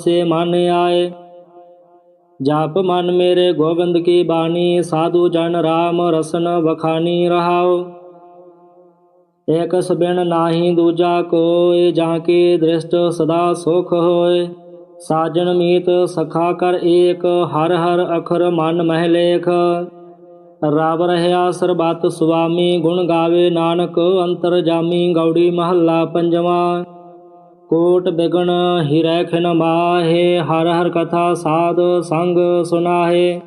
ਸੇ ਮਨ ਆਏ। ਜਾਪ ਮਨ ਮੇਰੇ ਗੋਬਿੰਦ ਕੀ ਬਾਣੀ, ਸਾਧੂ ਜਨ ਰਾਮ ਰਸਨ ਵਖਾਨੀ ਰਹਾਓ ਏਕ ਸਬਿਨ ਨਾਹੀ ਦੂਜਾ ਕੋਇ, ਜਾਂ ਕੀ ਦ੍ਰਿਸ਼ਟ ਸਦਾ ਸੁਖ ਹੋਏ ਸਾਜਨ ਮੀਤ ਸਖਾ ਕਰ ਏਕ, ਹਰ ਹਰ ਅਖਰ ਮਨ ਮਹਿ ਲੇਖ। ਰਬ ਰਹਿਆ ਸਰਬਤ ਸੁਆਮੀ, ਗੁਣ ਗਾਵੇ ਨਾਨਕ, ਅੰਤਰ ਜਾਮੀ ਗੌੜੀ ਮਹੱਲਾ ਪੰਜਵਾ। ਕੋਟ ਬਿਗਣ ਹਿਰੈ ਖਿਨ ਮਾਹੇ, ਹਰ ਹਰ ਕਥਾ ਸਾਧ ਸੰਗ ਸੁਨਾਹੇ।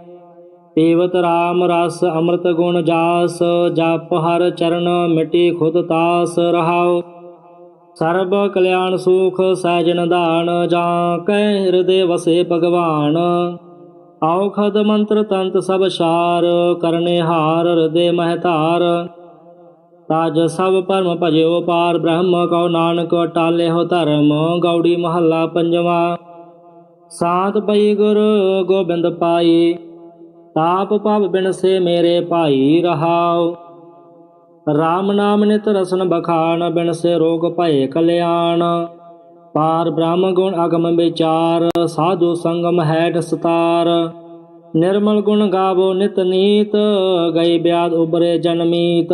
ਪੀਵਤ RAM ਰਸ ਅੰਮ੍ਰਿਤ ਗੁਣ ਜਾਸ, ਜਪ ਹਰ ਚਰਨ ਮਿਟੀ ਖੁਦ ਤਾਸ ਰਹਾਓ ਸਰਬ ਕਲਿਆਣ ਸੁਖ ਸਹਿਜਨ ਦਾਨ ਜਾਂ ਕੈ ਹਿਰਦੇ ਵਸੇ ਭਗਵਾਨ। ਔਖਦ ਮੰਤਰ ਤੰਤ ਸਭ ਸਾਰ ਕਰਨੇ ਹਾਰ ਹਿਰਦੇ ਮਹਤਾਰ। ਤਾਜ ਸਭ ਪਰਮ ਭਜਿਓ ਪਾਰ ਬ੍ਰਹਮ ਕਉ ਨਾਨਕ ਟਾਲੇ ਹੋ ਧਰਮ, ਗੌੜੀ ਮਹੱਲਾ ਪੰਜਵਾ। ਸਾਤ ਪਈ ਗੁਰ ਗੋਬਿੰਦ ਪਾਈ, ਤਾਪ ਪਵ ਬਿਨ ਸੇ ਮੇਰੇ ਭਾਈ ਰਹਾਉ। RAM ਨਾਮ ਨਿਤ ਰਸਨ ਬਖਾਨ, ਬਿਨ ਸੇ ਰੋਗ ਭਏ ਕਲਿਆਣ। ਪਾਰ ਬ੍ਰਹਮ ਗੁਣ ਅਗਮ ਵਿਚਾਰ, ਸਾਧੂ ਸੰਗਮ ਹੈਡ ਸਤਾਰ ਨਿਰਮਲ ਗੁਣ ਗਾਵੋ ਨਿਤ ਨੀਤ, ਗਈ ਬਿਆਦ ਉਬਰੇ ਜਨਮੀਤ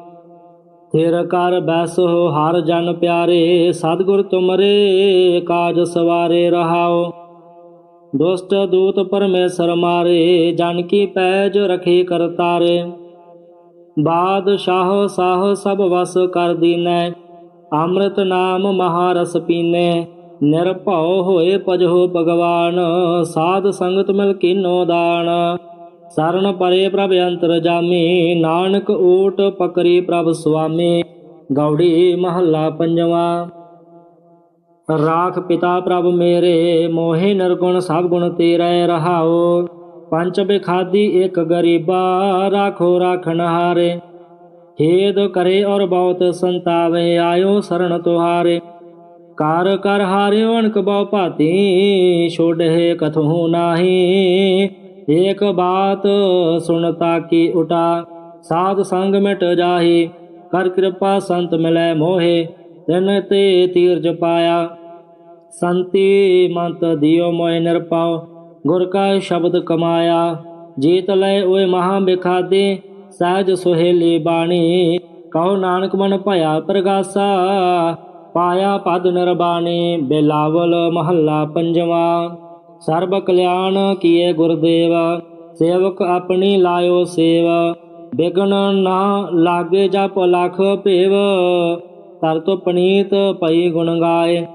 ਥਿਰ ਕਰ ਬੈਸੋ ਹਰ ਜਨ ਪਿਆਰੇ, ਸਤਿਗੁਰ ਤੁਮਰੇ, ਕਾਜ ਸਵਾਰੇ ਰਹਾਓ। ਦੁਸ਼ਟ ਦੂਤ ਪਰਮੇਸ਼ਰ ਮਾਰੇ, ਜਨ ਕੀ ਪੈਜ ਰਖੇ ਕਰਤਾਰੇ ਬਾਦਸ਼ਾਹ ਸਾਹ ਸਭ ਵਸ ਕਰ ਦੀਨੈ, ਅੰਮ੍ਰਿਤ ਨਾਮ ਮਹਾਰਸ ਪੀਨੇ। ਨਿਰਭਉ ਹੋਏ ਪਜਹੁ ਭਗਵਾਨ, ਸਾਧ ਸੰਗਤ ਮਿਲ ਕੀਨੋ ਦਾਨ। ਸਰਨ ਪਰੇ ਪ੍ਰਭ ਅੰਤਰ ਜਾਮੀ, ਨਾਨਕ ਓਟ ਪਕਰੀ ਪ੍ਰਭ ਸੁਆਮੀ, ਗੌੜੀ ਮਹੱਲਾ ਪੰਜਵਾ। ਰਾਖ ਪਿਤਾ ਪ੍ਰਭ ਮੇਰੇ, ਮੋਹਿ ਨਿਰਗੁਣ ਸਭ ਗੁਣ ਤੇਰੇ ਰਹਾਓ ਪੰਚ ਬਿਖਾਦੀ ਇੱਕ ਗਰੀਬਾ, ਰਾਖੋ ਰਾਖਣ ਹਾਰੇ ਹੇਦ ਕਰੇ ਔਰ ਬਹੁਤ ਸੰਤਾਵੇ, ਆਇਓ ਸਰਣ ਤੁਹਾਰੇ। ਕਰ ਕਰ ਹਾਰਿਓ ਅਣਕ ਬਹੁ ਭਾਤੀ ਛੋੜੇ ਕਥੂ ਨਾਹੀ। ਏਕ ਬਾਤ ਸੁਣਤਾ ਕੀ ਉਟਾ, ਸਾਧ ਸੰਗ ਮਿਟ ਜਾਹੀ, ਕਰ ਕਿਰਪਾ ਸੰਤ ਮਿਲੈ ਮੋਹਿ, ਤਿਨ ਤੇ ਤੀਰਜ ਪਾਇਆ। ਸੰਤੀ ਮੰਤ ਦਿਓ ਮੋਇ ਨਿਰਪਾਉ ਗੁਰ ਕਾ ਸ਼ਬਦ ਕਮਾਇਆ। ਜੀਤ ਲੈ ਓਏ ਮਹਾ ਬਿਖਾਦੇ, ਸਹਿਜ ਸੁਹੇਲੀ ਬਾਣੀ, ਕਹੋ ਨਾਨਕ ਮਨ ਭਇਆ ਪ੍ਰਗਾਸਾ। ਪਾਇਆ ਪਦ ਨਿਰਬਾਣੀ, ਬਿਲਾਵਲ ਮਹੱਲਾ ਪੰਜਵਾ। ਸਰਬ ਕਲਿਆਣ ਕੀਏ ਗੁਰਦੇਵ, ਸੇਵਕ ਆਪਣੀ ਲਾਇਓ ਸੇਵ। ਬਿਗਨ ਨਾ ਲਾਗੇ ਜਪ ਲਖ ਭੇਵ ਤਰ ਤੋ ਪਨੀਤ ਪਈ ਗੁਣ ਗਾਏ।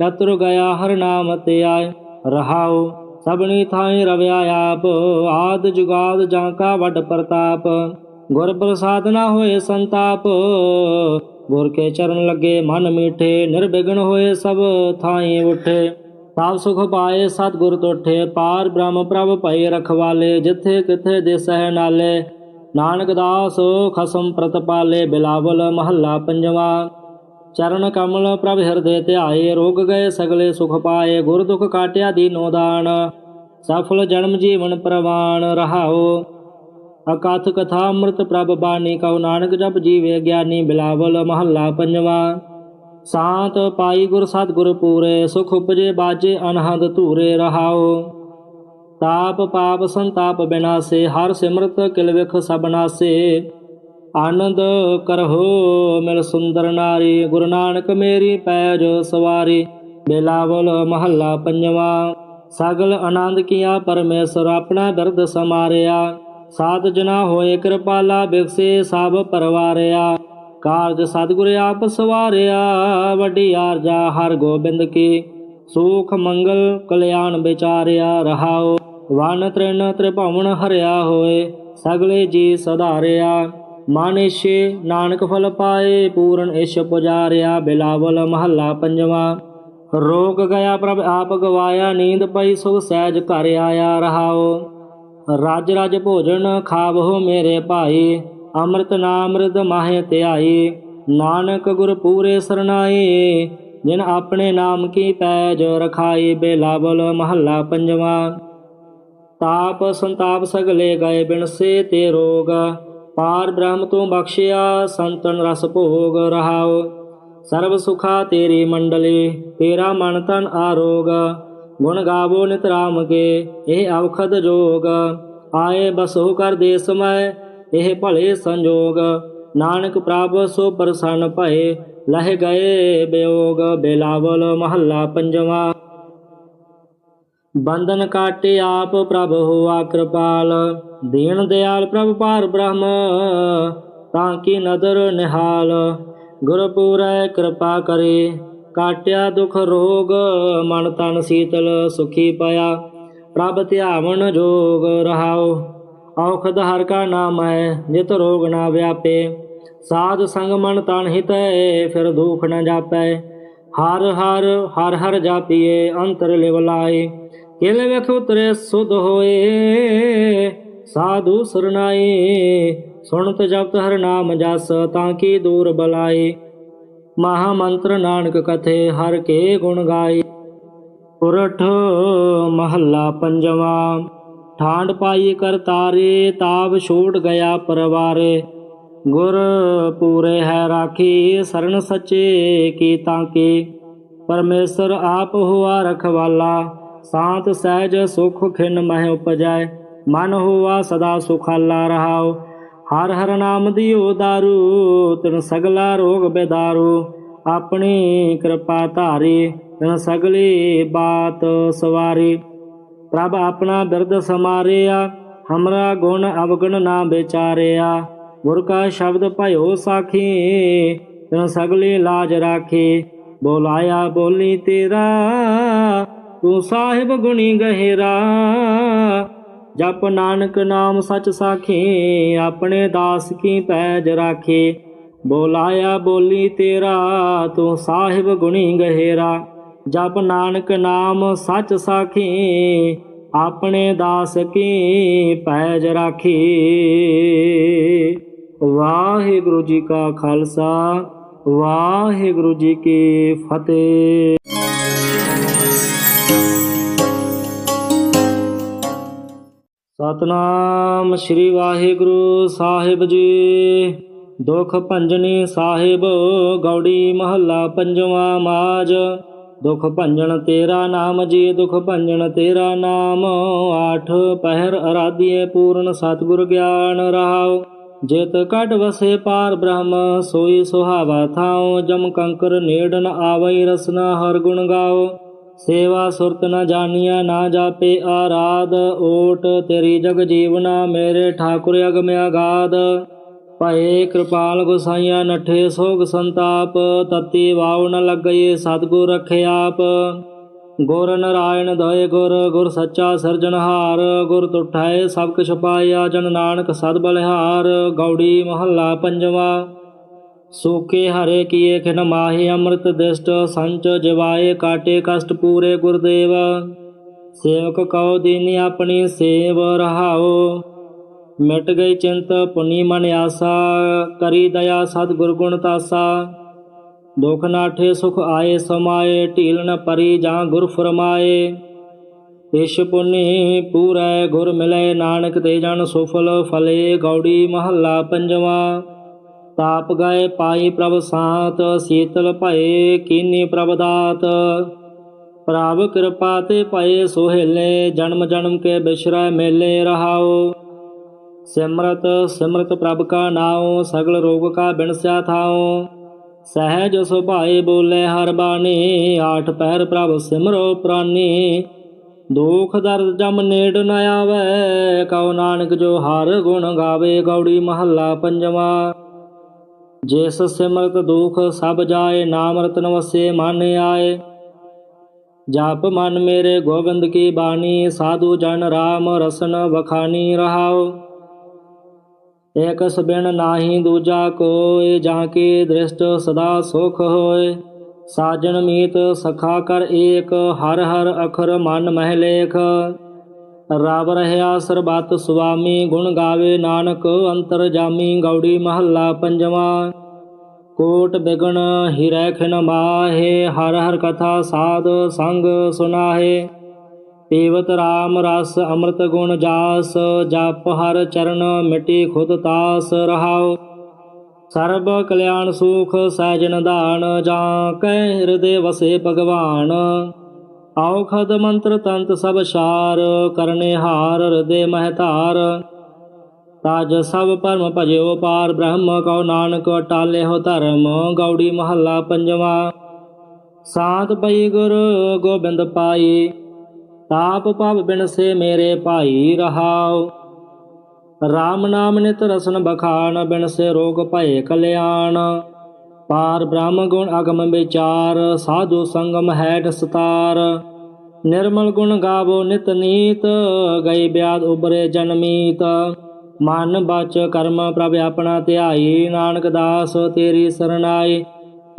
ਚਤੁਰ ਗਿਆ ਹਰ ਨਾਮ ਤੇ ਆਏ, ਰਹਾਉ, ਸਭਨੀ ਥਾਈ ਰਵਿਆ ਆਪ। ਆਦ ਜੁਗਾਦ ਜਾਂ ਕਾ ਵੱਡ ਪ੍ਰਤਾਪ, ਗੁਰ ਪ੍ਰਸਾਦ ਨਾ ਹੋਏ ਸੰਤਾਪ। ਗੁਰ ਕੇ ਚਰਨ ਲੱਗੇ ਮਨ ਮੀਠੇ, ਨਿਰਵਿਘਨ ਹੋਏ ਸਭ ਥਾਈ ਉਠੇ। ਸਾਬ ਸੁਖ ਪਾਏ, ਸਤਿਗੁਰ ਤੋਠੇ, ਪਾਰ ਬ੍ਰਹਮ ਪ੍ਰਭ ਭਈ ਰਖਵਾਲੇ, ਜਿੱਥੇ ਕਿਥੇ ਦਿਸਹਿ ਨਾਲੇ। ਨਾਨਕ ਦਾਸ, ਖਸਮ ਪ੍ਰਤਪਾਲੇ ਬਿਲਾਵਲ ਮਹੱਲਾ ਪੰਜਵਾ। ਚਰਨ ਕਮਲ ਪ੍ਰਭ ਹਿਰਦੇ ਧਿਆਏ, ਰੋਗ ਗਏ ਸਗਲੇ ਸੁਖ ਪਾਏ, ਗੁਰ ਦੁਖ ਕਾਟਿਆ ਦੀਨੋ ਦਾਨ। ਸਫਲ ਜਨਮ ਜੀਵਨ ਪ੍ਰਵਾਨ ਰਹਾਓ ਅਕਥ ਕਥਾ ਅੰਮ੍ਰਿਤ ਪ੍ਰਭ ਬਾਣੀ, ਕਉ ਨਾਨਕ ਜਪ ਜੀਵੇ ਗਿਆਨੀ, ਬਿਲਾਵਲ ਮਹੱਲਾ ਪੰਜਵਾ। ਸਾਤ ਪਾਈ ਗੁਰ ਸਤਿਗੁਰ ਪੂਰੇ, ਸੁਖ ਉਪਜੇ ਬਾਜੇ ਅਨਹਦ ਧੂਰੇ ਰਹਾਓ। ਤਾਪ ਪਾਪ ਸੰਤਾਪ ਬਿਨਾਸੇ, ਹਰ ਸਿਮਰਤ ਕਿਲ ਵਿਖ ਸਬਨਾਸੇ ਆਨੰਦ ਕਰਹੁ ਮਿਲ ਸੁੰਦਰ ਨਾਰੀ, ਗੁਰੂ ਨਾਨਕ ਮੇਰੀ ਪੈਜ ਸਵਾਰੀ। ਬੇਲਾਵਲ ਮਹੱਲਾ ਪੰਜਵਾ, ਸਗਲ ਆਨੰਦ ਕੀਆ ਪਰਮੇਸ਼ਰ ਆਪਣਾ ਦਰਦ ਸਮਾਰਿਆ। ਸਾਧ ਜਨਾ ਹੋਏ ਕਿਰਪਾਲਾ ਬਿਕਸੇ ਸਭ ਪਰਵਾਰਿਆ। ਕਾਰਜ ਸਤਿਗੁਰ ਆਪ ਸਵਾਰਿਆ ਵੱਡੀ ਆਰਜਾ ਹਰ ਗੋਬਿੰਦ ਕੀ। ਸੁਖ ਮੰਗਲ ਕਲਿਆਣ ਵਿਚਾਰਿਆ ਰਹਾਓ ਵਨ ਤ੍ਰਿਣ ਤ੍ਰਿਭਵਨ ਹਰਿਆ ਹੋਏ, ਸਗਲੇ ਜੀ ਸਧਾਰਿਆ। ਮਨ ਇਛੇ ਨਾਨਕ ਫਲ ਪਾਏ, ਪੂਰਨ ਇਸ਼ ਪੁਜਾਰਿਆ, ਬਿਲਾਵਲ ਮਹੱਲਾ ਪੰਜਵਾ। ਰੋਗ ਗਿਆ ਪ੍ਰਭ ਆਪ ਗਵਾਇਆ, ਨੀਂਦ ਪਈ ਸੁਖ ਸਹਿਜ ਘਰ ਆਇਆ ਰਹਾਓ। ਰਾਜ ਰਾਜ ਭੋਜਨ ਖਾਵੋ ਮੇਰੇ ਭਾਈ ਅੰਮ੍ਰਿਤ ਨਾਮ੍ਰਿਤ ਮਾਹੇ ਧਿਆਈ, ਨਾਨਕ ਗੁਰ ਪੂਰੇ ਸਰਨਾਏ ਜਿਨ ਆਪਣੇ ਨਾਮ ਕੀ ਪੈਜ ਰਖਾਈ, ਬੇਲਾਵਲ ਮਹੱਲਾ ਪੰਜਵਾ। ਤਾਪ ਸੰਤਾਪ ਸਗਲੇ ਗਏ ਬਿਨਸੇ ਤੇ ਰੋਗ, ਪਾਰ ਬ੍ਰਹਮ ਤੋਂ ਬਖਸ਼ਿਆ, ਸੰਤਨ ਰਸ ਭੋਗ ਰਹਾਓ ਸਰਬ ਸੁਖਾ ਤੇਰੀ ਮੰਡਲੀ, ਤੇਰਾ ਮਨ ਤਨ ਆਰੋਗ। ਗੁਣ ਗਾਵੋ ਨਿਤ ਰਾਮ ਕੇ, ਇਹ ਔਖਦ ਜੋਗ। ਆਏ ਬਸੋ ਕਰ ਦੇ ਸਮੈ ਇਹ ਭਲੇ ਸੰਜੋਗ। ਨਾਨਕ ਪ੍ਰਭ ਸੋ ਪ੍ਰਸੰਨ ਭਏ, ਲਹਿ ਗਏ ਬਿਯੋਗ ਬੇਲਾਵਲ ਮਹੱਲਾ ਪੰਜਵਾ। ਬੰਧਨ ਕਾਟੇ ਆਪ ਪ੍ਰਭ ਹੋਆ ਕਿਰਪਾਲ, ਦੀਨ ਦਿਆਲ ਪ੍ਰਭ ਪਾਰ ਬ੍ਰਹਮ, ਤਾਂ ਕੀ ਨਦਰ ਨਿਹਾਲ। ਗੁਰ ਕਿਰਪਾ ਕਰੇ, ਕਾਟਿਆ ਦੁਖ ਰੋਗ, ਮਨ ਤਨ ਸੀਤਲ ਸੁਖੀ ਪਿਆ ਪ੍ਰਭ ਧਿਆਵਨ ਜੋਗ ਰਹਾਓ। ਔਖਦ ਹਰ ਕਾ ਨਾਮ ਹੈ ਜਿਤ ਰੋਗ ਨਾ ਵਿਆਪੇ। ਸਾਧ ਸੰਗ ਮਨ ਤਨ ਹਿਤੈ, ਫਿਰ ਦੁਖ ਨ ਜਾਪੈ। ਹਰ ਹਰ ਹਰ ਹਰ ਜਾਪੀਏ, ਅੰਤਰ ਲਿਵ ਲਾਏ। ਕਿਲ ਵੇਖ ਉਤਰੇ ਸੁਧ ਹੋਏ, ਸਾਧੂ ਸਰਨਾਈ ਸੁਣਤ ਜਪਤ ਹਰ ਨਾਮ ਜਸ, ਤਾਂ ਕੀ ਦੂਰ ਬਲਾਈ ਮਹਾ ਮੰਤਰ ਨਾਨਕ ਕਥੇ, ਹਰ ਕੇ ਗੁਣ ਗਾਏ। ਉਰਠ ਮਹੱਲਾ ਪੰਜਵਾ। ਠਾਂਡ ਪਾਈ ਕਰਤਾਰੇ ਤਾਪ ਛੋੜ ਗਿਆ ਪਰਵਾਰੇ। ਗੁਰ ਪੂਰੇ ਹੈ ਰਾਖੀ, ਸਰਨ ਸੱਚੇ ਕੀ ਤਾਂ ਕੀ। ਪਰਮੇਸ਼ਰ ਆਪ ਹੁਆ ਰਖਵਾਲਾ, ਸਾਤ ਸਹਿਜ ਸੁਖ ਖਿਨ ਮਹਿ ਉਪਜੈ। ਮਨ ਹੋਆ ਸਦਾ ਸੁਖਾਲਾ ਰਹਾਓ ਹਰ ਹਰ ਨਾਮ ਦਿਓ ਦਾਰੂ, ਤਿਨ ਸਗਲਾ ਰੋਗ ਬੇਦਾਰੂ। ਆਪਣੀ ਕਿਰਪਾ ਧਾਰੀ, ਤਿਨ ਸਗਲੀ ਬਾਤ ਸਵਾਰੀ। ਪ੍ਰਭ ਆਪਣਾ ਬਿਰਦ ਸਮਾਰਿਆ, ਹਮਰਾ ਗੁਣ ਅਵਗਣ ਨਾ ਵਿਚਾਰਿਆ। ਗੁਰ ਕਾ ਸ਼ਬਦ ਭਇਓ ਸਾਖੀ, ਤਨ ਸਗਲੀ ਲਾਜ ਰਾਖੇ। ਬੋਲਾਇਆ, ਬੋਲੀ ਤੇਰਾ, ਤੂੰ ਸਾਹਿਬ ਗੁਣੀ ਗਹਿਰਾ। ਜਪ ਨਾਨਕ ਨਾਮ ਸਚ ਸਾਖੀ, ਆਪਣੇ ਦਾਸ ਕੀ ਪੈਜ ਰਾਖੇ। ਬੋਲਾਇਆ, ਬੋਲੀ ਤੇਰਾ, ਤੂੰ ਸਾਹਿਬ ਗੁਣੀ ਗਹਿਰਾ। ਜਪ ਨਾਨਕ ਨਾਮ ਸਚ ਸਾਖੀ, ਆਪਣੇ ਦਾਸ ਕੀ ਪੈਜ ਰਾਖੀ। ਵਾਹਿਗੁਰੂ ਜੀ ਕਾ ਖਾਲਸਾ, ਵਾਹਿਗੁਰੂ ਜੀ ਕੀ ਫਤਿਹ। ਸਤਨਾਮ ਸ੍ਰੀ ਵਾਹਿਗੁਰੂ ਸਾਹਿਬ ਜੀ। ਦੁਖ ਭੰਜਨੀ ਸਾਹਿਬ, ਗੌੜੀ ਮਹੱਲਾ ਪੰਜਵਾਂ ਮਾਜ। ਦੁਖ ਭੰਜਨ ਤੇਰਾ ਨਾਮ ਜੀ, ਦੁਖ ਭੰਜਨ ਤੇਰਾ ਨਾਮ। ਆਠ, ਪਹਿਰ ਅਰਾਧੀਏ ਪੂਰਨ ਸਤਿਗੁਰ ਗਿਆਨ ਰਹਾਉ। ਜਿਤ ਕਟ ਵਸੇ ਪਾਰ ਬ੍ਰਹਮ, ਸੋਈ ਸੁਹਾਵਾ ਥਾਉ। ਜਮ ਕੰਕਰ ਨੇੜਨ ਨ ਆਵਈ ਰਸਨਾ ਹਰ ਗੁਣ ਗਾਓ ਸੇਵਾ ਸੁਰਤ ਨ ਜਾਣੀਆ ਨਾ ਜਾਪੇ ਆਰਾਧ। ਓਟ ਤੇਰੀ ਜਗ ਜੀਵਨਾ, ਮੇਰੇ ਠਾਕੁਰ ਅਗਮ ਅਗਾਧ ਭਏ ਕਿਰਪਾਲ ਗੁਸਾਈਆਂ ਨਠੇ ਸੋਗ ਸੰਤਾਪ, ਤਤੀ ਵਾਉ ਨ ਲੱਗਏ ਸਤਗੁਰ ਰਖੇ ਆਪ। ਗੁਰ ਨਰਾਇਣ ਦਇ ਗੁਰ ਗੁਰ ਸੱਚਾ ਸਿਰਜਣਹਾਰ ਗੁਰ ਤੁਠਾਏ ਸਭ ਕੁਛ ਪਾਇਆ ਜਨ ਨਾਨਕ ਸਦ ਬਲਿਹਾਰ। ਗੌੜੀ ਮਹੱਲਾ ਪੰਜਵਾ। ਸੂਕੇ ਹਰੇ ਕੀਏ ਖਿਨ ਮਾਹੇ ਅੰਮ੍ਰਿਤ ਦਿਸ਼ਟ, ਸੰਚ ਜਿਵਾਏ ਕਾਟੇ ਕਸ਼ਟ ਪੂਰੇ ਗੁਰਦੇਵ। ਸੇਵਕ ਕਉ ਦੀਨੀ ਆਪਣੀ ਸੇਵ ਰਹਾਓ ਮਿਟ ਗਈ ਚਿੰਤ, ਪੁਨੀ ਮਨ ਆਸਾ, ਕਰੀ ਦਇਆ ਸਦ ਗੁਰ ਗੁਣ ਤਾਸਾ। ਦੁਖ ਨਾਠੇ ਸੁਖ ਆਏ ਸਮਾਏ, ਢੀਲ ਨ ਪਰੀ ਜਾਂ ਗੁਰ ਫਰਮਾਏ। ਇਸ਼ ਪੁਨੀ ਪੂਰੈ ਗੁਰ ਮਿਲੇ, ਨਾਨਕ ਤੇ ਜਨ ਸੁਫਲ ਫਲੇ, ਗੌੜੀ ਮਹੱਲਾ ਪੰਜਵਾ। ਤਾਪ ਗਏ ਪਾਈ ਪ੍ਰਭ ਸਾਤ, ਸੀਤਲ ਭਏ ਕੀਨੀ ਪ੍ਰਭ ਦਾਤ। ਪ੍ਰਭ ਕਿਰਪਾ ਤੇ ਭਏ ਸੋਹਿਲੇ, ਜਨਮ ਜਨਮ ਕੇ ਬਿਸ਼ਰੈ ਮੇਲੇ ਰਹਾਓ। ਸਿਮਰਤ ਸਿਮਰਤ ਪ੍ਰਭ ਕਾ ਨਾਉ, ਸਗਲ ਰੋਗ ਕਾ ਬਿਨਸਿਆ ਥਾਉ। ਸਹਿਜ ਸੁਭਾਏ ਬੋਲੇ ਹਰ ਬਾਣੀ, ਆਠ ਪੈਰ ਪ੍ਰਭ ਸਿਮਰੋ ਪ੍ਰਾਨੀ। ਦੁਖ ਦਰਦ ਜਮ ਨੇੜ ਨ ਆਵੇ, ਕਉ ਨਾਨਕ ਜੋ ਹਰ ਗੁਣ ਗਾਵੇ, ਗੌੜੀ ਮਹੱਲਾ ਪੰਜਵਾ। ਜਿਸ ਸਿਮਰਤ ਦੁਖ ਸਭ ਜਾਏ, ਨਾਮ ਰਤਨ ਵਸੇ ਮਨ ਆਏ। ਜਾਪ ਮਨ ਮੇਰੇ ਗੋਬਿੰਦ ਕੀ ਬਾਣੀ, ਸਾਧੂ ਜਨ ਰਾਮ ਰਸਨ ਵਖਾਨੀ ਰਹਾਓ ਏਕ ਸਬਿਨ ਨਾਹੀ ਦੂਜਾ ਕੋਇ, ਜਾਂ ਕੇ ਦ੍ਰਿਸ਼ਟ ਸਦਾ ਸੁਖ ਹੋਏ ਸਾਜਣ ਮੀਤ ਸਖਾ ਕਰ ਏਕ, ਹਰ ਹਰ ਅਖਰ ਮਨ ਮਹਿ ਲੇਖ। ਰਬ ਰਹਿਆ ਸਰਬਤ ਸੁਆਮੀ, ਗੁਣ ਗਾਵੇ ਨਾਨਕ, ਅੰਤਰ ਜਾਮੀ ਗੌੜੀ ਮਹੱਲਾ ਪੰਜਵਾ। ਕੋਟ ਬਿਗਣ ਹਿਰੈ ਖਿਨ ਮਾਹੇ, ਹਰ ਹਰ ਕਥਾ ਸਾਧ ਸੰਗ ਸੁਨਾਹੇ। ਪੀਵਤ RAM ਰਸ ਅੰਮ੍ਰਿਤ ਗੁਣ ਜਾਸ, ਜਪ ਹਰ ਚਰਨ ਮਿਟੀ ਖੁਦ ਤਾਸ ਰਹਾਉ। ਸਰਬ ਕਲਿਆਣ ਸੁਖ ਸਹਿਜਨ ਦਾਨ, ਜਾਂ ਕੈ ਹਿਰਦੇ ਵਸੇ ਭਗਵਾਨ। ਔਖਦ ਮੰਤਰ ਤੰਤ ਸਭ ਸਾਰ, ਕਰਨੇ ਹਾਰ ਹਿਰਦੇ ਮਹਿ ਧਾਰ। ਤਾਜ ਸਭ ਪਰਮ ਭਜਿਓ ਪਾਰ ਬ੍ਰਹਮ, ਕਉ ਨਾਨਕ ਟਾਲੇ ਹੋ ਧਰਮ, ਗੌੜੀ ਮਹੱਲਾ ਪੰਜਵਾ। ਸਾਤ ਪਈ ਗੁਰ ਗੋਬਿੰਦ ਪਾਈ ਤਾਪ ਪਵ ਬਿਨ ਸੇ ਮੇਰੇ ਭਾਈ ਰਹਾਉ। RAM ਨਾਮ ਨਿਤ ਰਸਨ ਬਖਾਨ, ਬਿਨ ਸੇ ਰੋਗ ਭਏ ਕਲਿਆਣ। ਪਾਰ ਬ੍ਰਹਮ ਗੁਣ ਅਗਮ ਵਿਚਾਰ, ਸਾਧੂ ਸੰਗਮ ਹੈ ਦਸਤਾਰ ਨਿਰਮਲ ਗੁਣ ਗਾਵੋ ਨਿਤ ਨੀਤ, ਗਈ ਬਿਆਦ ਉਬਰੇ ਜਨਮੀਤ ਮਨ ਬਚ ਕਰਮ ਪ੍ਰਭ ਆਪਣਾ ਧਿਆਈ, ਨਾਨਕ ਦਾਸ ਤੇਰੀ ਸਰਨਾਈ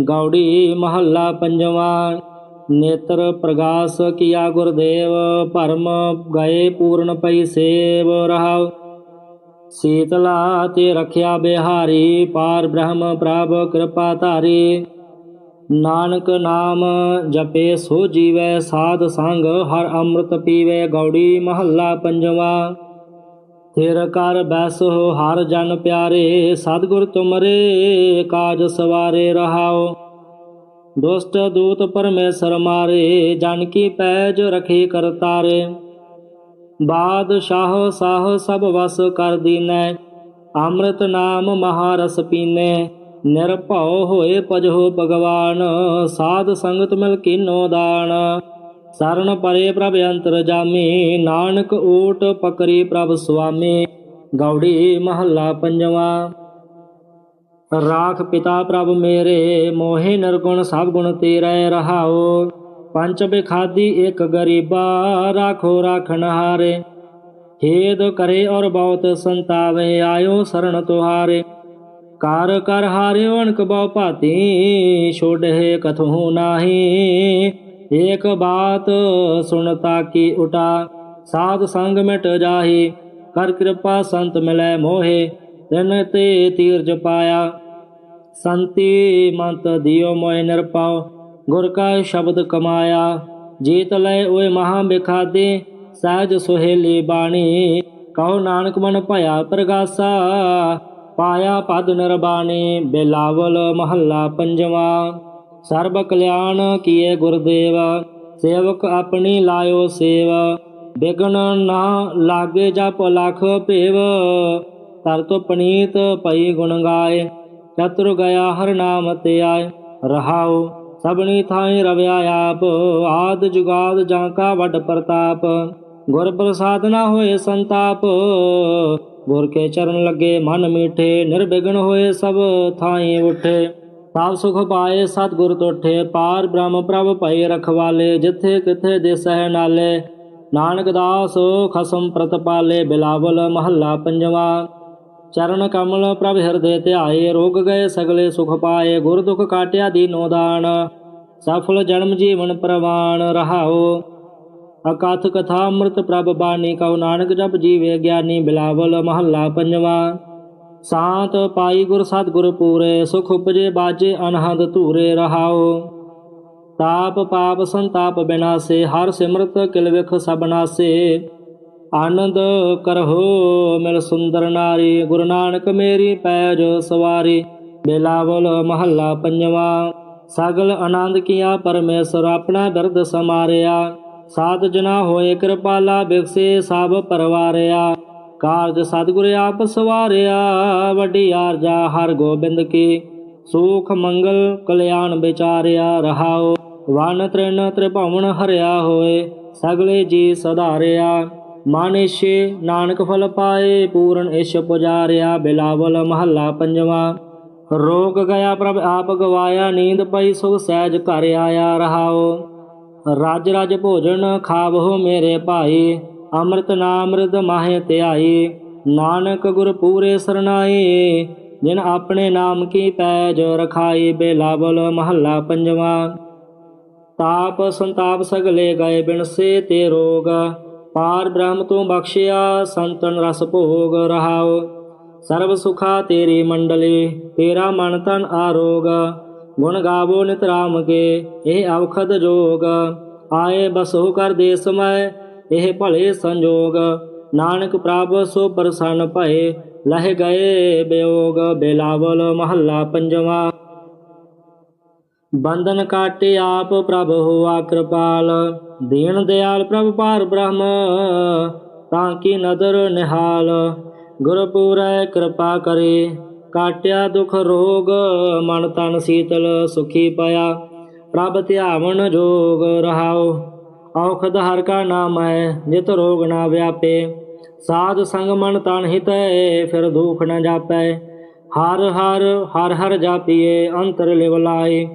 ਗੌੜੀ ਮਹੱਲਾ ਪੰਜਵਾਂ। ਨੇਤਰ ਪ੍ਰਗਾਸ ਕੀਆ ਗੁਰਦੇਵ, ਭਰਮ ਗਏ ਪੂਰਨ ਪਈ ਸੇਵ ਰਹਾਉ। ਸੀਤਲਾ ਤੇ ਰਖਿਆ ਬਿਹਾਰੀ, ਪਾਰ ਬ੍ਰਹਮ ਪ੍ਰਭ ਕਿਰਪਾ ਧਾਰੀ। ਨਾਨਕ ਨਾਮ ਜਪੇ ਸੋ ਜੀਵੈ ਸਾਧ ਸੰਗ, ਹਰ ਅੰਮ੍ਰਿਤ ਪੀਵੇ ਗੌੜੀ ਮਹੱਲਾ ਪੰਜਵਾ। ਥਿਰ ਕਰ ਬੈਸੋ ਹਰ ਜਨ ਪਿਆਰੇ, ਸਤਿਗੁਰ ਤੁਮਰੇ ਕਾਜ ਸਵਾਰੇ ਰਹਾਓ ਦੁਸ਼ਟ ਦੂਤ ਪਰਮੇਸ਼ਰ ਮਾਰੇ, ਜਨ ਕੀ ਪੈਜ ਰਖੇ ਕਰਤਾਰੇ ਬਾਦਸ਼ਾਹ ਸਾਹ ਸਭ ਵਸ ਕਰ ਦੀਨੈ, ਅੰਮ੍ਰਿਤ ਨਾਮ ਮਹਾਰਸ ਪੀਨੇ। ਨਿਰਭਉ ਹੋਏ ਭਜੋ ਭਗਵਾਨ, ਸਾਧ ਸੰਗਤ ਮਿਲ ਕੀਨੋ ਦਾਨ। ਸਰਨ ਪਰੇ ਪ੍ਰਭ ਅੰਤਰ ਜਾਮੀ, ਨਾਨਕ ਓਟ ਪਕਰੀ ਪ੍ਰਭ ਸੁਆਮੀ। ਗੌੜੀ ਮਹੱਲਾ ਪੰਜਵਾ। ਰਾਖ ਪਿਤਾ ਪ੍ਰਭ ਮੇਰੇ, ਮੋਹਿ ਨਿਰਗੁਣ ਸਭ ਗੁਣ ਤੇਰੇ ਰਹਾਓ। ਪੰਚ ਬਿਖਾਦੀ ਇੱਕ ਗਰੀਬਾ, ਰਾਖੋ ਰਾਖਣ ਹਾਰੇ। ਖੇਦ ਕਰੇ ਔਰ ਬਹੁਤ ਸੰਤਾਵੇ, ਆਇਓ ਸਰਣ ਤੁਹਾਰੇ। ਕਾਰ ਕਰ ਹਾਰਿਓ, ਅਣਕ ਬਹੁ ਭਾਤੀ ਛੋੜੇ ਕਥੂ ਨਾਹੀ। ਏਕ ਬਾਤ ਸੁਣਤਾ ਕੀ ਉਟਾ, ਸਾਧ ਸੰਗ ਮਿਟ ਜਾਹੀ। ਕਰ ਕਿਰਪਾ ਸੰਤ ਮਿਲੈ ਮੋਹੇ। ਤਿਨ ਤੇ ਤੀਰਜ ਪਾਇਆ। ਸੰਤੀ ਮੰਤ ਦਿਓ ਮੋਇ ਨਿਰਪਾਉ ਗੁਰ ਕਾ ਸ਼ਬਦ ਕਮਾਇਆ। ਜੀਤ ਲੈ ਓਏ ਮਹਾ ਬਿਖਾਦੇ ਸਹਿਜ ਸੁਹੇਲੀ ਬਾਣੀ। ਕਹੋ ਨਾਨਕ ਮਨ ਭਇਆ ਪ੍ਰਗਾਸਾ, ਪਾਇਆ ਪਦ ਨਿਰਬਾਣੀ, ਬਿਲਾਵਲ ਮਹੱਲਾ ਪੰਜਵਾ। ਸਰਬ ਕਲਿਆਣ ਕੀਏ ਗੁਰਦੇਵ, ਸੇਵਕ ਆਪਣੀ ਲਾਇਓ ਸੇਵ। ਬਿਗਨ ਨਾ ਲਾਗੇ ਜਪ ਲਖ ਭੇਵ। ਤਰ ਤੋ ਪਨੀਤ ਪਈ ਗੁਣ ਗਾਏ, ਚਤੁਰ ਗਿਆ ਹਰ ਨਾਮ ਰਹਾਉ ਸਭਨੀ ਥਾਈ ਰਵਿਆ ਆਪ, ਆਦ ਜੁਗਾਦ ਜਾਂ ਕਾ ਵੱਡ ਪ੍ਰਤਾਪ, ਗੁਰ ਪ੍ਰਸਾਦ ਨਾ ਹੋਏ ਸੰਤਾਪ, ਗੁਰ ਕੇ ਚਰਨ ਲੱਗੇ ਮਨ ਮੀਠੇ ਨਿਰਬਿਘਨ ਹੋਏ ਸਭ ਥਾਈ ਉਠੇ ਸਾਬ ਸੁਖ ਪਾਏ ਸਤਿਗੁਰ ਤੋਠੇ, ਪਾਰ ਬ੍ਰਹਮ ਪ੍ਰਭ ਭਈ ਰਖਵਾਲੇ, ਜਿੱਥੇ ਕਿਥੇ ਦੇ ਸਹਿ ਨਾਲੇ, ਨਾਨਕ ਦਾਸ ਖਸਮ ਪ੍ਰਤਪਾਲੇ, ਬਿਲਾਵਲ ਮਹੱਲਾ ਪੰਜਵਾ। ਚਰਨ ਕਮਲ ਪ੍ਰਭ ਹਿਰਦੇ ਧਿਆਏ, ਰੋਗ ਗਏ ਸਗਲੇ ਸੁਖ ਪਾਏ, ਗੁਰ ਦੁਖ ਕਾਟਿਆ ਦੀਨੋ ਦਾਨ। ਸਫਲ ਜਨਮ ਜੀਵਨ ਪ੍ਰਵਾਨ ਰਹਾਓ ਅਕਥ ਕਥਾ ਅੰਮ੍ਰਿਤ ਪ੍ਰਭ ਬਾਣੀ, ਕਉ ਨਾਨਕ ਜਪ ਜੀਵੇ ਗਿਆਨੀ ਬਿਲਾਵਲ ਮਹੱਲਾ ਪੰਜਵਾ। ਸਾਤ ਪਾਈ ਗੁਰ ਸਤਿਗੁਰ ਪੂਰੇ, ਸੁਖ ਉਪਜੇ ਬਾਜੇ ਅਨਹਦ ਧੂਰੇ ਰਹਾਓ ਤਾਪ ਪਾਪ ਸੰਤਾਪ ਬਿਨਾਸੇ, ਹਰ ਸਿਮਰਤ ਕਿਲ ਵਿਖ ਸਭ ਆਨੰਦ ਕਰਹੁ, ਮਿਲ ਸੁੰਦਰ ਨਾਰੀ, ਗੁਰੂ ਨਾਨਕ ਮੇਰੀ ਪੈਜ ਸਵਾਰੀ, ਬੇਲਾਵਲ ਮਹੱਲਾ ਪੰਜਵਾ। ਸਗਲ ਆਨੰਦ ਕੀਆ ਪਰਮੇਸ਼ਰ ਆਪਣਾ ਦਰਦ ਸਮਾਰਿਆ। ਸਾਧ ਜਨਾ ਹੋਏ ਕਿਰਪਾਲਾ ਬਿਕਸੇ ਸਭ ਪਰਵਾਰਿਆ। ਕਾਰਜ ਸਤਿਗੁਰ ਆਪ ਸਵਾਰਿਆ, ਵੱਡੀ ਆਰਜਾ ਹਰ ਗੋਬਿੰਦ ਕੀ। ਸੁਖ ਮੰਗਲ ਕਲਿਆਣ ਵਿਚਾਰਿਆ ਰਹਾਓ ਵਨ ਤ੍ਰਿਣ ਤ੍ਰਿਭਵਨ ਹਰਿਆ ਹੋਏ, ਸਗਲੇ ਜੀ ਸਧਾਰਿਆ। ਮਨ ਇਛੇ ਨਾਨਕ ਫਲ ਪਾਏ, ਪੂਰਨ ਇਛ ਪੁਜਾਰਿਆ, ਬਿਲਾਵਲ ਮਹੱਲਾ ਪੰਜਵਾ। ਰੋਗ ਗਿਆ ਪ੍ਰਭ ਆਪ ਗਵਾਇਆ, ਨੀਂਦ ਪਈ ਸੁਖ ਸਹਿਜ ਘਰ ਆਇਆ ਰਹਾਓ ਰਾਜ ਰਾਜ ਭੋਜਨ ਖਾਵਹੁ ਮੇਰੇ ਭਾਈ, ਅੰਮ੍ਰਿਤ ਨਾਮ੍ਰਿਤ ਮਾਹੇ ਧਿਆਈ। ਨਾਨਕ ਗੁਰ ਪੂਰੇ ਸਰਨਾਈ, ਜਿਨ ਆਪਣੇ ਨਾਮ ਕੀ ਪੈਜ ਰਖਾਈ, ਬੇਲਾਵਲ ਮਹੱਲਾ ਪੰਜਵਾ। ਤਾਪ ਸੰਤਾਪ ਸਗਲੇ ਗਏ ਬਿਨਸੇ ਤੇ ਰੋਗ। ਪਾਰ ਬ੍ਰਹਮ ਤੂੰ ਬਖਸ਼ਿਆ, ਸੰਤਨ ਰਸ ਭੋਗ ਰਹਾਉ। ਸਰਬ ਸੁਖਾ ਤੇਰੀ ਮੰਡਲੀ, ਤੇਰਾ ਮਨ ਤਨ ਆਰੋਗ। ਗੁਣ ਗਾਵੋ ਨਿਤ ਰਾਮ ਕੇ, ਇਹ ਔਖਦ ਜੋਗ। ਆਏ ਬਸੋ ਕਰ ਦੇ ਸਮੈ ਇਹ ਭਲੇ ਸੰਜੋਗ। ਨਾਨਕ ਪ੍ਰਭ ਸੋ ਪ੍ਰਸੰਨ ਭਏ, ਲਹਿ ਗਏ ਬਿਯੋਗ ਬੇਲਾਵਲ ਮਹੱਲਾ ਪੰਜਵਾ। ਬੰਧਨ ਕਾਟੇ ਆਪ ਪ੍ਰਭ ਹੋਆ ਕਿਰਪਾਲ। ਦੀਨ ਦਿਆਲ ਪ੍ਰਭ ਪਾਰ ਬ੍ਰਹਮ, ਤਾਂ ਕੀ ਨਦਰ ਨਿਹਾਲ। ਗੁਰ ਪੂਰੈ ਕਿਰਪਾ ਕਰੇ, ਕਾਟਿਆ ਦੁਖ ਰੋਗ, ਮਨ ਤਨ ਸੀਤਲ ਸੁਖੀ ਪਾਇਆ ਪ੍ਰਭ ਧਿਆਵਨ ਜੋਗ ਰਹਾਓ ਔਖਦ ਹਰ ਕਾ ਨਾਮ ਹੈ ਜਿਤ ਰੋਗ ਨਾ ਵਿਆਪੇ। ਸਾਧ ਸੰਗ ਮਨ ਤਨ ਹਿਤੈ, ਫਿਰ ਦੁਖ ਨ ਜਾਪੈ। ਹਰ ਹਰ ਹਰ ਹਰ ਜਾਪੀਏ, ਅੰਤਰ ਲਿਵ ਲਾਏ।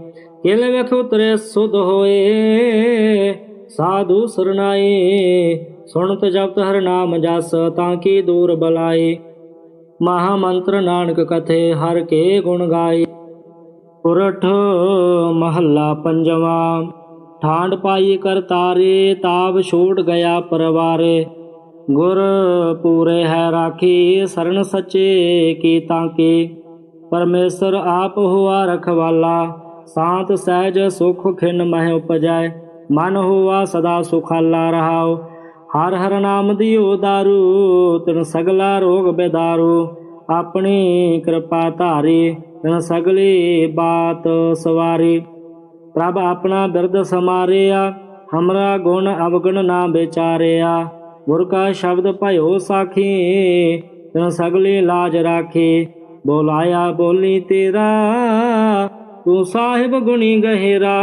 ਕਿਲ ਵੇਖ ਉਤਰੇ ਸੁਧ ਹੋਏ। ਸਾਧੂ ਸਰਨਾਈ ਸੁਣਤ ਜਪਤ ਹਰ ਨਾਮ ਜਸ, ਤਾਂ ਕੀ ਦੂਰ ਬਲਾਈ ਮਹਾ ਮੰਤਰ ਨਾਨਕ ਕਥੇ, ਹਰ ਕੇ ਗੁਣ ਗਾਏ। ਉਰਠ ਮਹੱਲਾ ਪੰਜਵਾ ਠਾਂਡ ਪਾਈ ਕਰਤਾਰੇ ਤਾਪ ਛੋੜ ਗਿਆ ਪਰਵਾਰੇ। ਗੁਰ ਪੂਰੇ ਹੈ ਰਾਖੀ ਸਰਣ ਸੱਚੇ ਕੀ ਤਾਂ ਕੀ। ਪਰਮੇਸ਼ਰ ਆਪ ਹੁਆ ਰਖਵਾਲਾ, ਸਾਤ ਸਹਿਜ ਸੁਖ ਖਿਨ ਮਹਿ ਉਪਜਾਏ ਮਨ ਹੁਆ ਸਦਾ ਸੁਖਾਲਾ ਰਹਾਓ। ਹਰ ਹਰ ਨਾਮ ਦਿਓ ਦਾਰੂ, ਤਨ ਸਗਲਾ ਰੋਗ ਬੇਦਾਰੂ। ਆਪਣੀ ਕਿਰਪਾ ਧਾਰੀ, ਤਨ ਸਗਲੀ ਬਾਤ ਸਵਾਰੀ। ਪ੍ਰਭ ਆਪਣਾ ਦਰਦ ਸਮਾਰਿਆ, ਹਮਰਾ ਗੁਣ ਅਵਗੁਣ ਨਾ ਵਿਚਾਰਿਆ। ਗੁਰ ਕਾ ਸ਼ਬਦ ਭਇਓ ਸਾਖੀ, ਤਨ ਸਗਲੀ ਲਾਜ ਰਾਖੀ। ਬੋਲਾਇਆ ਬੋਲੀ ਤੇਰਾ, ਤੂੰ ਸਾਹਿਬ ਗੁਣੀ ਗਹਿਰਾ।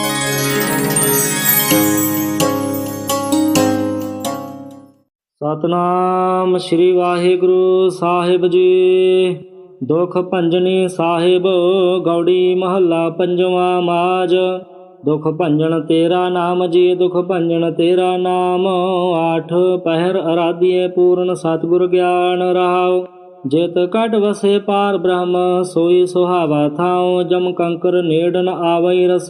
ਸਤਨਾਮ ਸ੍ਰੀ ਵਾਹਿਗੁਰੂ ਸਾਹਿਬ ਜੀ। ਦੁਖ ਭੰਜਨੀ ਸਾਹਿਬ, ਗੌੜੀ ਮਹੱਲਾ ਪੰਜਵਾ ਮਾਜ। ਦੁਖ ਭੰਜਨ ਤੇਰਾ ਨਾਮ ਜੀ, ਦੁਖ ਭੰਜਨ ਤੇਰਾ ਨਾਮ। ਆਠ ਪਹਿਰ ਅਰਾਧੀਏ ਪੂਰਨ ਸਤਿਗੁਰ ਗਿਆਨ ਰਹਾਉ। ਜਿਤ ਕਟ ਵਸੇ ਪਾਰ ਬ੍ਰਹਮ, ਸੋਈ ਸੁਹਾਵਾ ਥਾਉ। ਜਮ ਕੰਕਰ ਨੇੜਨ ਆਵਈ ਰਸ।